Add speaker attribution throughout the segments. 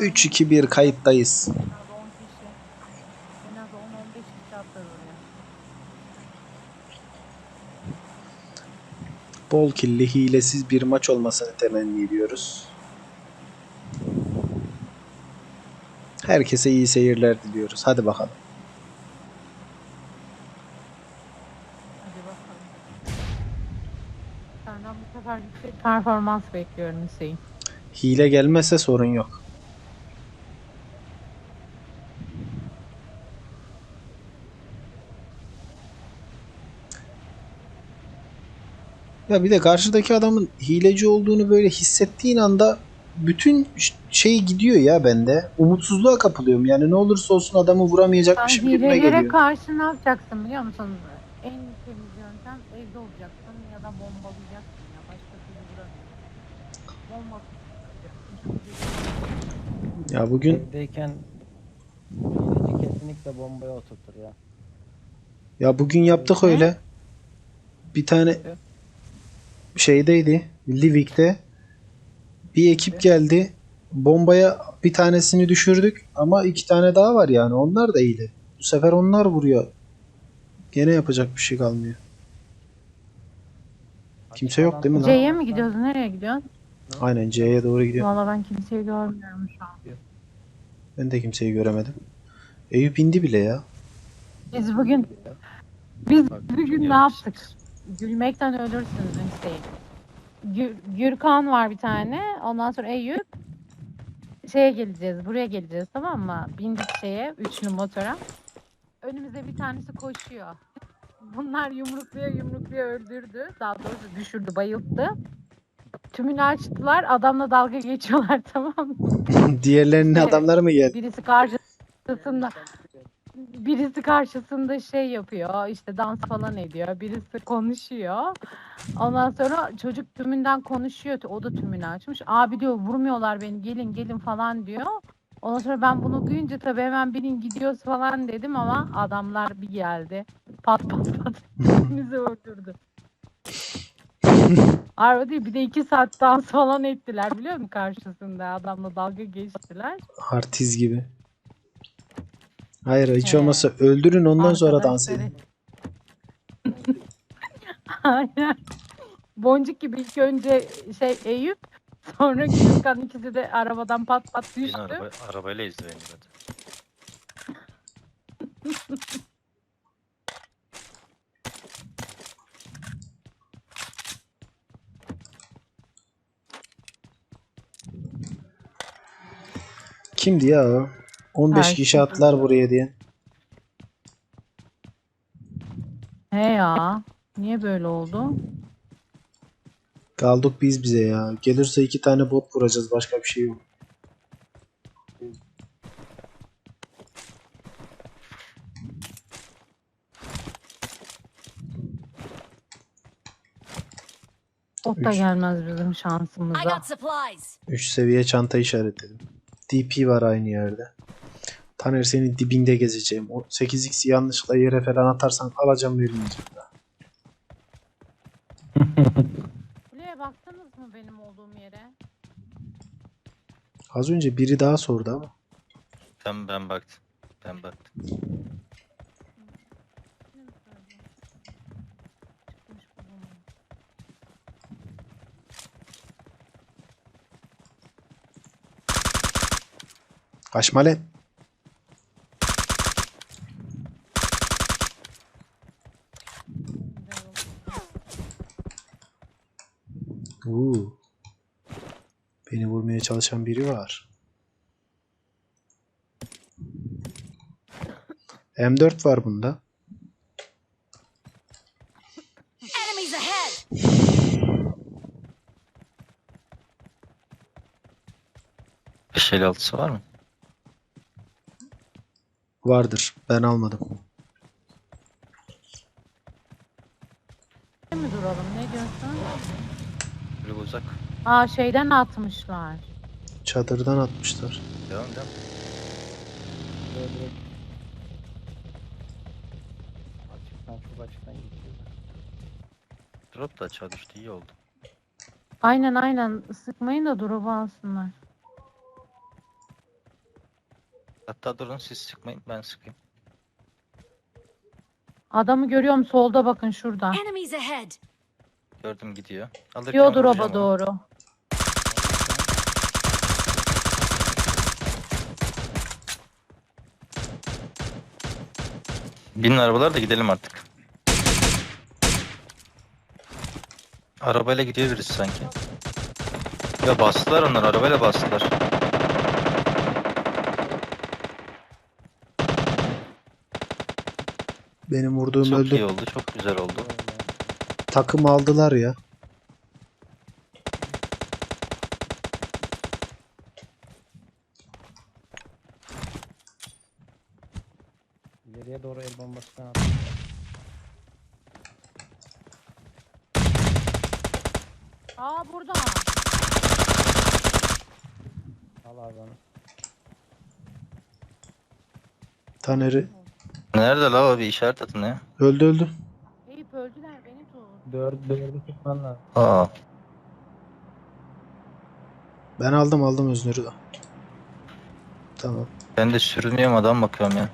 Speaker 1: 3 2 1 kayıttayız.
Speaker 2: En az 10 kişi. En az 10-15 kişi atlar oraya.
Speaker 1: Bol killi hilesiz bir maç olmasını temenni ediyoruz. Herkese iyi seyirler diliyoruz. Hadi bakalım.
Speaker 2: Hadi bakalım. Senden bu sefer yüksek performans bekliyorum Hüseyin.
Speaker 1: Hile gelmezse sorun yok. Ya bir de karşıdaki adamın hileci olduğunu böyle hissettiğin anda bütün şey gidiyor ya bende. Umutsuzluğa kapılıyorum. Yani ne olursa olsun adamı vuramayacakmışım
Speaker 2: hilelere
Speaker 1: geliyor.
Speaker 2: karşı ne yapacaksın biliyor musun? En temiz yöntem evde olacaksın ya da bombalayacaksın ya. Başka türlü vuramıyorsun. Bomba.
Speaker 1: Ya bugün
Speaker 3: Evdeyken hileci kesinlikle bombaya oturtur ya.
Speaker 1: ya bugün yaptık öyle. Bir tane şeydeydi. Livik'te bir ekip geldi. Bombaya bir tanesini düşürdük ama iki tane daha var yani. Onlar da iyiydi. Bu sefer onlar vuruyor. Gene yapacak bir şey kalmıyor. Kimse yok değil mi lan?
Speaker 2: C'ye mi gidiyorsun? Nereye gidiyorsun?
Speaker 1: Aynen C'ye doğru gidiyor.
Speaker 2: Valla ben kimseyi görmüyorum şu an.
Speaker 1: Ben de kimseyi göremedim. Eyüp indi bile ya.
Speaker 2: Biz bugün biz bugün ne yaptık? Gülmekten ölürsünüz Hüseyin. Gür- Gürkan var bir tane. Ondan sonra Eyüp. Şeye geleceğiz. Buraya geleceğiz tamam mı? Bindik şeye. Üçlü motora. Önümüze bir tanesi koşuyor. Bunlar yumrukluya yumrukluya öldürdü. Daha doğrusu düşürdü, bayılttı. Tümünü açtılar. Adamla dalga geçiyorlar tamam mı?
Speaker 1: Diğerlerinin
Speaker 2: Evet.
Speaker 1: adamları mı geldi?
Speaker 2: Birisi karşısında birisi karşısında şey yapıyor işte dans falan ediyor birisi konuşuyor. Ondan sonra çocuk tümünden konuşuyor o da tümünü açmış. Abi diyor vurmuyorlar beni gelin gelin falan diyor. Ondan sonra ben bunu duyunca tabii hemen binin gidiyoruz falan dedim ama adamlar bir geldi. Pat pat pat hepimizi öldürdü. Harbi değil bir de iki saat dans falan ettiler biliyor musun? Karşısında adamla dalga geçtiler.
Speaker 1: Artiz gibi. Hayır hiç
Speaker 2: He.
Speaker 1: olmazsa öldürün ondan sonra dans edin.
Speaker 2: Aynen. Boncuk gibi ilk önce şey Eyüp sonra Gürkan ikisi de arabadan pat pat
Speaker 4: Beni
Speaker 2: düştü.
Speaker 4: araba, arabayla izle beni hadi.
Speaker 1: Kimdi ya o? 15
Speaker 2: Ay,
Speaker 1: kişi atlar buraya diye.
Speaker 2: He ya. Niye böyle oldu?
Speaker 1: Kaldık biz bize ya. Gelirse iki tane bot vuracağız. Başka bir şey yok.
Speaker 2: Ot da
Speaker 1: Üç.
Speaker 2: gelmez bizim şansımıza.
Speaker 5: got supplies.
Speaker 1: 3 seviye çanta işaretledim. DP var aynı yerde. Taner senin dibinde gezeceğim. O 8x yanlışlıkla yere falan atarsan alacağım vermeyeceğim.
Speaker 2: Kuleye baktınız mı benim olduğum yere?
Speaker 1: Az önce biri daha sordu ama.
Speaker 4: Ben, ben baktım. Ben baktım.
Speaker 1: Kaçma lan.
Speaker 2: Güzel oldu.
Speaker 1: Uuu. Beni vurmaya çalışan biri var. M4 var bunda.
Speaker 5: Enemies ahead.
Speaker 4: Beş el altısı var mı?
Speaker 1: Vardır. Ben almadım.
Speaker 2: Ne mi duralım? Ne diyorsun?
Speaker 4: Böyle uzak.
Speaker 2: Aa şeyden atmışlar.
Speaker 1: Çadırdan atmışlar.
Speaker 4: Devam devam.
Speaker 3: Böyle açıktan çok açıktan geçiyor.
Speaker 4: Drop da açığa düştü iyi oldu.
Speaker 2: Aynen aynen. Sıkmayın da drop'u alsınlar.
Speaker 4: Hatta durun siz sıkmayın ben sıkayım.
Speaker 2: Adamı görüyorum solda bakın şurada.
Speaker 5: Enemies ahead.
Speaker 4: Gördüm gidiyor. Alırken
Speaker 2: Diyor
Speaker 4: vuracağım
Speaker 2: drop'a
Speaker 4: onu.
Speaker 2: doğru.
Speaker 4: Binin arabalar da gidelim artık. Arabayla gidiyor birisi sanki. Ya bastılar onlar arabayla bastılar.
Speaker 1: Benim vurduğum
Speaker 4: Çok
Speaker 1: öldü.
Speaker 4: iyi oldu çok güzel oldu.
Speaker 1: Takım aldılar ya.
Speaker 3: İleriye doğru el bombasından attı.
Speaker 2: Aa burada.
Speaker 3: Al abi onu.
Speaker 1: Taner'i
Speaker 4: Nerede la o bir işaret atın ya.
Speaker 1: öldü öldü.
Speaker 2: Eyüp öldüler beni tut.
Speaker 3: Dört, dördü tutman lazım.
Speaker 4: Aa.
Speaker 1: Ben aldım aldım Öznur'u da. Tamam.
Speaker 4: Ben de sürünüyorum adam bakıyorum ya.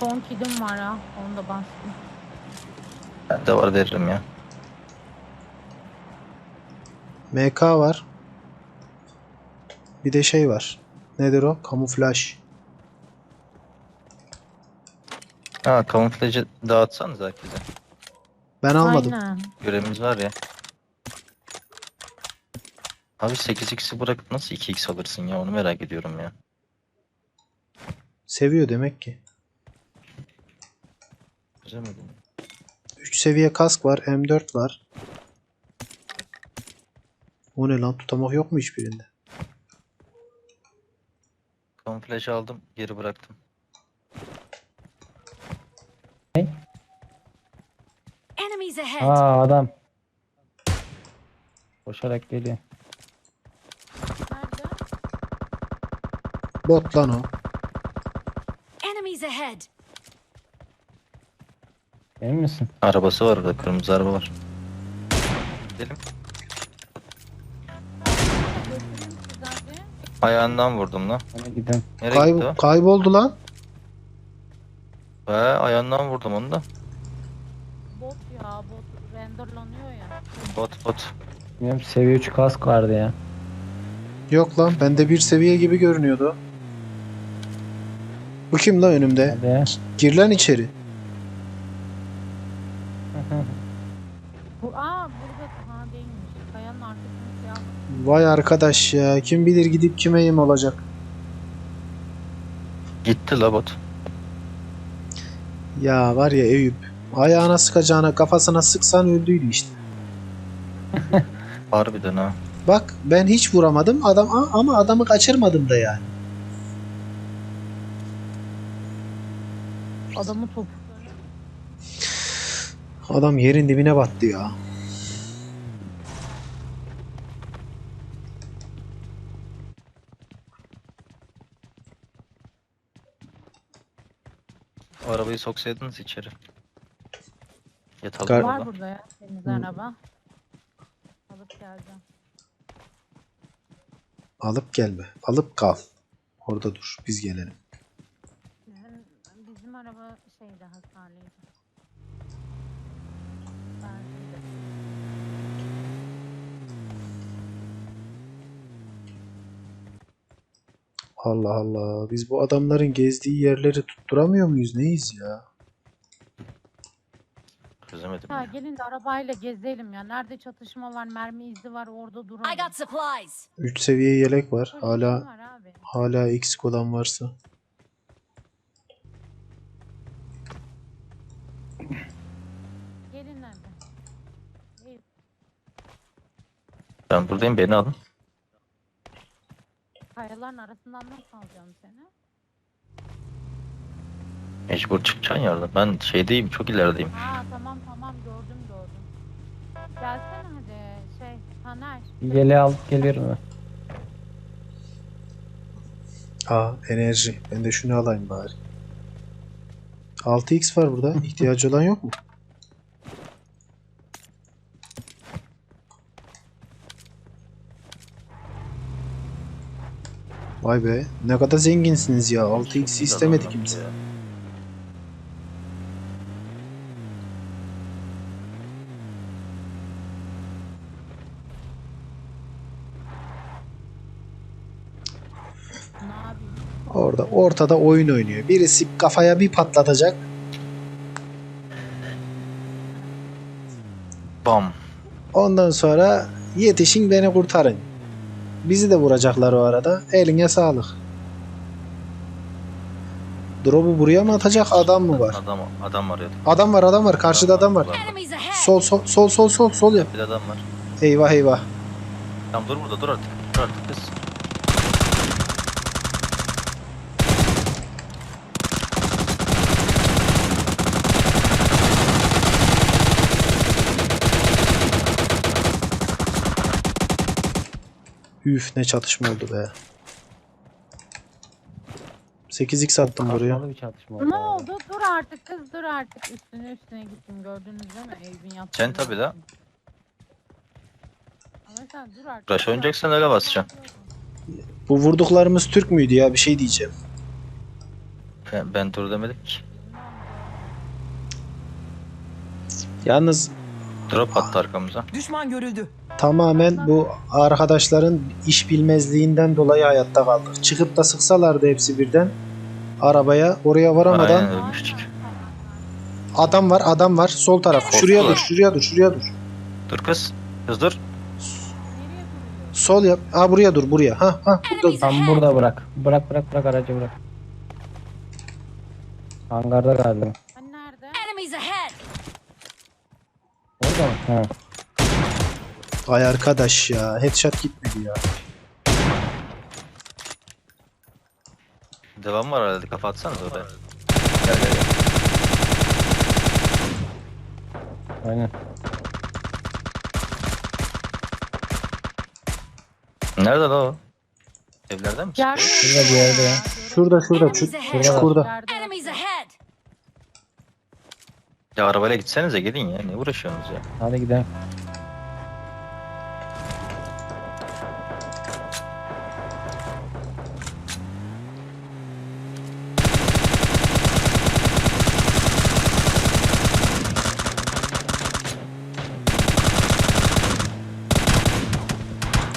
Speaker 2: Son kidim var ha. Onu da bastım.
Speaker 4: Ben de var veririm ya.
Speaker 1: MK var. Bir de şey var. Nedir o? Kamuflaj.
Speaker 4: Ha kamuflajı dağıtsanız herkese.
Speaker 1: Ben almadım.
Speaker 2: Aynen.
Speaker 4: Görevimiz var ya. Abi 8x'i bırakıp nasıl 2x alırsın ya onu merak ediyorum ya.
Speaker 1: Seviyor demek ki.
Speaker 4: Çözemedim.
Speaker 1: 3 seviye kask var. M4 var. O ne lan? Tutamak yok mu hiçbirinde?
Speaker 4: Kamuflajı aldım geri bıraktım.
Speaker 5: Enemies ahead.
Speaker 3: Aa adam. Koşarak geliyor.
Speaker 2: Nerede?
Speaker 1: Bot lan o.
Speaker 5: Enemies ahead.
Speaker 3: Emin misin?
Speaker 4: Arabası var orada kırmızı araba var. Gidelim. Ayağından vurdum lan.
Speaker 3: Hadi gidelim.
Speaker 4: Nereye gitti
Speaker 1: Kayb-
Speaker 4: o?
Speaker 1: kayboldu lan.
Speaker 4: He ayağından vurdum onu da.
Speaker 2: Bot ya bot renderlanıyor ya.
Speaker 4: Bot bot.
Speaker 3: Bilmiyorum seviye 3 kask vardı ya.
Speaker 1: Yok lan. Bende bir seviye gibi görünüyordu. Bu kim lan önümde?
Speaker 3: Hadi ya.
Speaker 1: Gir lan içeri.
Speaker 2: Bu, aa burada ha değilmiş. Kayanın arkasını şey aldım.
Speaker 1: Vay arkadaş ya. Kim bilir gidip kime yem olacak.
Speaker 4: Gitti la bot.
Speaker 1: Ya var ya Eyüp. Ayağına sıkacağına kafasına sıksan öldüydü işte.
Speaker 4: Harbiden ha.
Speaker 1: Bak ben hiç vuramadım adam ama adamı kaçırmadım da yani.
Speaker 2: Adamı topu.
Speaker 1: Adam yerin dibine battı ya.
Speaker 4: Arabayı soksaydınız içeri. Yatalım
Speaker 1: Kar-
Speaker 2: Var
Speaker 4: burada.
Speaker 2: burada ya temiz araba. Alıp geleceğim.
Speaker 1: Alıp gelme. Alıp kal. Orada dur. Biz gelelim.
Speaker 2: Bizim, bizim araba şeyde hasarlıydı.
Speaker 1: Allah Allah. Biz bu adamların gezdiği yerleri tutturamıyor muyuz? Neyiz ya?
Speaker 4: Çözemedim
Speaker 2: Ya
Speaker 4: ya.
Speaker 2: gelin de arabayla gezelim ya. Nerede çatışma var, mermi izi var orada duralım.
Speaker 5: I got supplies.
Speaker 1: 3 seviye yelek var.
Speaker 2: Böyle
Speaker 1: Hala
Speaker 2: işim var abi.
Speaker 1: hala eksik olan varsa.
Speaker 2: Gelin. İyi.
Speaker 4: Ben buradayım beni alın.
Speaker 2: Kayaların arasından nasıl alacağım seni?
Speaker 4: Mecbur çıkacaksın yardım. Ben şeydeyim çok ilerideyim.
Speaker 2: Ha tamam tamam gördüm gördüm. Gelsene hadi şey Taner.
Speaker 3: Yeleği alıp geliyorum ben.
Speaker 1: Aa enerji. Ben de şunu alayım bari. 6x var burada. İhtiyacı olan yok mu? Vay be. Ne kadar zenginsiniz ya. 6x istemedi kimse. Orada ortada oyun oynuyor. Birisi kafaya bir patlatacak.
Speaker 4: Bam.
Speaker 1: Ondan sonra yetişin beni kurtarın. Bizi de vuracaklar o arada. Eline sağlık. Drop'u buraya mı atacak adam mı var?
Speaker 4: Adam, adam var ya.
Speaker 1: Adam var adam var. Karşıda adam var. Sol sol sol sol sol sol yap.
Speaker 4: Bir adam var.
Speaker 1: Eyvah eyvah.
Speaker 4: Tamam dur burada dur artık. Dur artık kız.
Speaker 1: Üf ne çatışma oldu be. 8x attım buraya.
Speaker 3: Kasmalı bir çatışma oldu.
Speaker 2: Ne
Speaker 3: abi.
Speaker 2: oldu? Dur artık kız dur artık. Üstüne üstüne gittim gördünüz değil mi? Evin yaptığı.
Speaker 4: Sen tabii la.
Speaker 2: Ama sen dur artık.
Speaker 4: Rush oynayacaksan öyle basacaksın.
Speaker 1: Bu vurduklarımız Türk müydü ya bir şey diyeceğim.
Speaker 4: Ben, ben dur demedim ki.
Speaker 1: Yalnız
Speaker 4: Drop attı arkamıza.
Speaker 6: Düşman görüldü.
Speaker 1: Tamamen bu arkadaşların iş bilmezliğinden dolayı hayatta kaldık. Çıkıp da sıksalardı hepsi birden arabaya oraya varamadan
Speaker 4: Aynen ölmüştük.
Speaker 1: adam var adam var sol taraf. Şuraya dur şuraya dur şuraya dur.
Speaker 4: Dur kız. Kız dur.
Speaker 1: Sol yap. Ha buraya dur buraya. Ha ha burada.
Speaker 5: Enemies
Speaker 3: Tam burada bırak. Bırak bırak bırak aracı bırak. Hangarda galiba.
Speaker 2: Hani nerede?
Speaker 5: Enemies ahead!
Speaker 3: Orada mı? Ha.
Speaker 1: Ay arkadaş ya headshot gitmedi ya.
Speaker 4: Devam var herhalde. Kafa atsanız oraya. Gel gel gel.
Speaker 3: Aynen.
Speaker 4: Nerede la o? Evlerden mi?
Speaker 2: Yerde
Speaker 3: Şurada bir yerde ya.
Speaker 1: Şurada şurada çukurda.
Speaker 2: Yerde.
Speaker 5: Enemies ahead!
Speaker 4: Ya arabayla gitsenize gelin ya. Ne uğraşıyorsunuz ya?
Speaker 3: Hadi gidelim.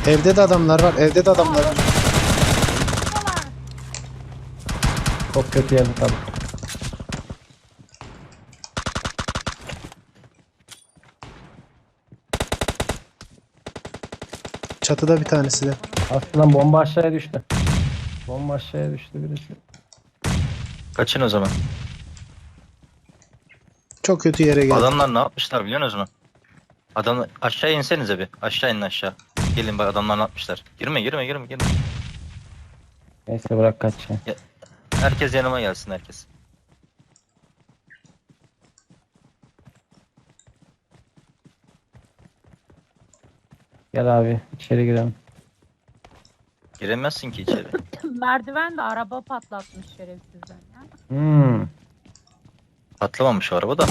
Speaker 1: Evde de adamlar var. Evde de adamlar var.
Speaker 3: Çok kötü yerde tabii.
Speaker 1: Çatıda bir tanesi de.
Speaker 3: Aslında bomba aşağıya düştü. Bomba aşağıya düştü birisi.
Speaker 4: Kaçın o zaman.
Speaker 1: Çok kötü yere geldi.
Speaker 4: Adamlar ne yapmışlar biliyor musunuz? Adam aşağı insenize bir. Aşağı inin aşağı. Gelin bak adamlar ne yapmışlar. Girme girme girme girme.
Speaker 3: Neyse bırak kaç ya.
Speaker 4: Herkes yanıma gelsin herkes.
Speaker 3: Gel abi içeri girelim.
Speaker 4: Giremezsin ki içeri.
Speaker 2: Merdiven de araba patlatmış şerefsizler. ya.
Speaker 3: Hmm.
Speaker 4: Patlamamış o araba da.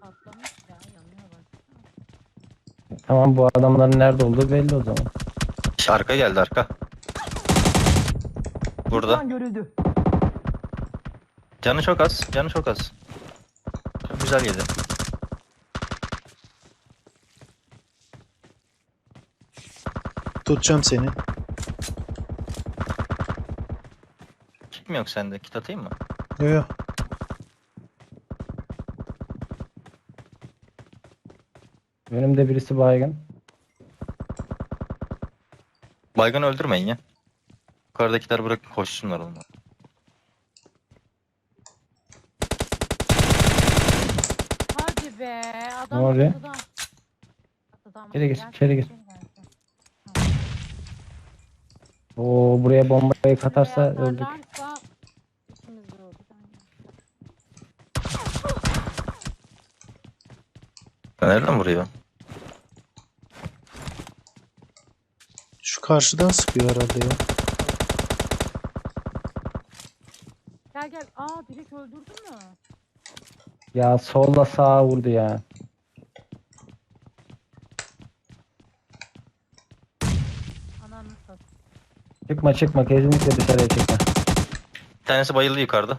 Speaker 2: Patlamış ya yanıyor bak.
Speaker 3: Tamam bu adamların nerede olduğu belli o zaman.
Speaker 4: Arka geldi arka. Burada.
Speaker 6: Düşman görüldü.
Speaker 4: Canı çok az. Canı çok az. Çok güzel yedi.
Speaker 1: Tutacağım seni.
Speaker 4: Kit mi yok sende? Kit atayım mı?
Speaker 1: Yo yo.
Speaker 3: Önümde birisi baygın.
Speaker 4: Baygın öldürmeyin ya. Yukarıdakiler bırakın koşsunlar onlar.
Speaker 2: Hadi be adam
Speaker 3: Ne oluyor?
Speaker 2: Çatıdan
Speaker 3: İçeri gir,
Speaker 2: gel,
Speaker 3: içeri gir.
Speaker 2: gel.
Speaker 3: Oo buraya bombayı katarsa öldük.
Speaker 2: atarlarsa ikimiz de öldük.
Speaker 4: Nereden vuruyor?
Speaker 1: Şu karşıdan sıkıyor herhalde ya.
Speaker 2: Gel gel. Aa direkt öldürdün mü?
Speaker 3: Ya solla sağa vurdu ya. Ananı sat. Çıkma çıkma kesinlikle dışarıya çıkma.
Speaker 4: Bir tanesi bayıldı yukarıda.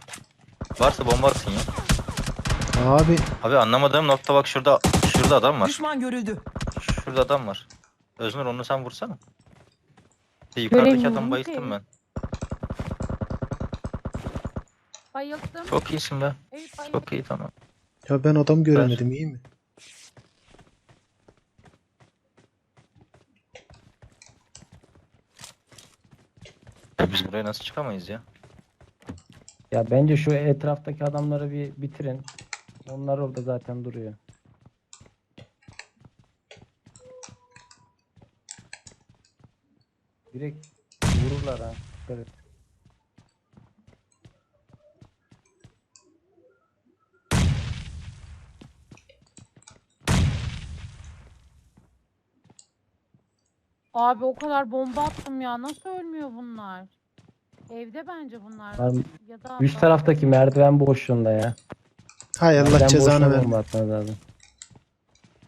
Speaker 4: Varsa bomba atsın ya.
Speaker 1: Abi
Speaker 4: Abi anlamadığım nokta bak şurada şurada adam var.
Speaker 6: Düşman görüldü.
Speaker 4: Şurada adam var. Öznur onu sen vursana. E, yukarıdaki
Speaker 2: Göremiyorum
Speaker 4: adamı
Speaker 2: ki.
Speaker 4: ben.
Speaker 2: Bayıldım.
Speaker 4: Çok iyisin be.
Speaker 2: Bayıldım.
Speaker 4: Çok iyi tamam.
Speaker 1: ya ben adam göremedim iyi mi?
Speaker 4: Ya biz buraya nasıl çıkamayız ya?
Speaker 3: Ya bence şu etraftaki adamları bir bitirin. Onlar orada zaten duruyor. Direkt vururlar ha. Dikkat et.
Speaker 2: Abi o kadar bomba attım ya. Nasıl ölmüyor bunlar? Evde bence bunlar.
Speaker 3: Lan
Speaker 2: Ya da
Speaker 3: üst taraftaki merdiven boşluğunda ya.
Speaker 1: Hay Allah
Speaker 3: Merdiven
Speaker 1: cezanı
Speaker 3: boşluğuna
Speaker 1: ver.
Speaker 3: bomba atmanız lazım.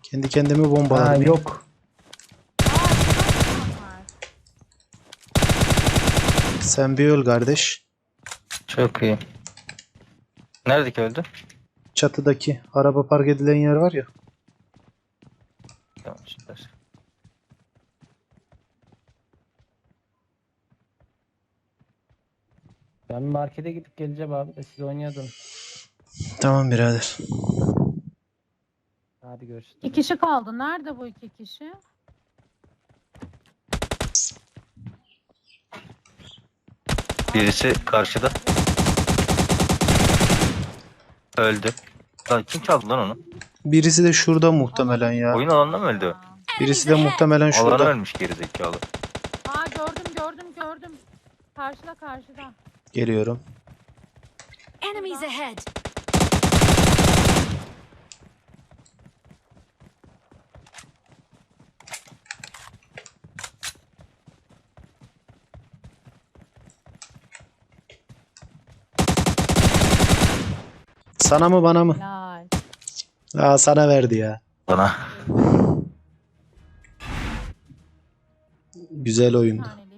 Speaker 1: Kendi kendimi
Speaker 3: Ha
Speaker 1: bombaladım.
Speaker 3: yok.
Speaker 2: Aa, şurada var.
Speaker 1: Sen bir öl kardeş.
Speaker 4: Çok iyi. Neredeki öldü?
Speaker 1: Çatıdaki araba park edilen yer var ya.
Speaker 4: Tamam süper.
Speaker 3: Ben markete gidip geleceğim abi de siz oynayalım.
Speaker 1: Tamam birader.
Speaker 3: Hadi görüşürüz.
Speaker 2: İki kişi kaldı. Nerede bu iki kişi?
Speaker 4: Birisi karşıda. Öldü. Lan kim çaldı lan onu?
Speaker 1: Birisi de şurada muhtemelen ya.
Speaker 4: Oyun alanında mı öldü?
Speaker 1: Birisi de muhtemelen
Speaker 4: Alan
Speaker 1: şurada.
Speaker 4: ölmüş gerizekalı.
Speaker 2: Aa gördüm gördüm gördüm. Karşıda karşıda.
Speaker 1: Geliyorum.
Speaker 5: Enemies ahead.
Speaker 1: Sana mı bana mı?
Speaker 2: Lal.
Speaker 1: Aa sana verdi ya.
Speaker 4: Bana.
Speaker 1: Güzel
Speaker 2: Bir
Speaker 1: oyundu.
Speaker 2: tane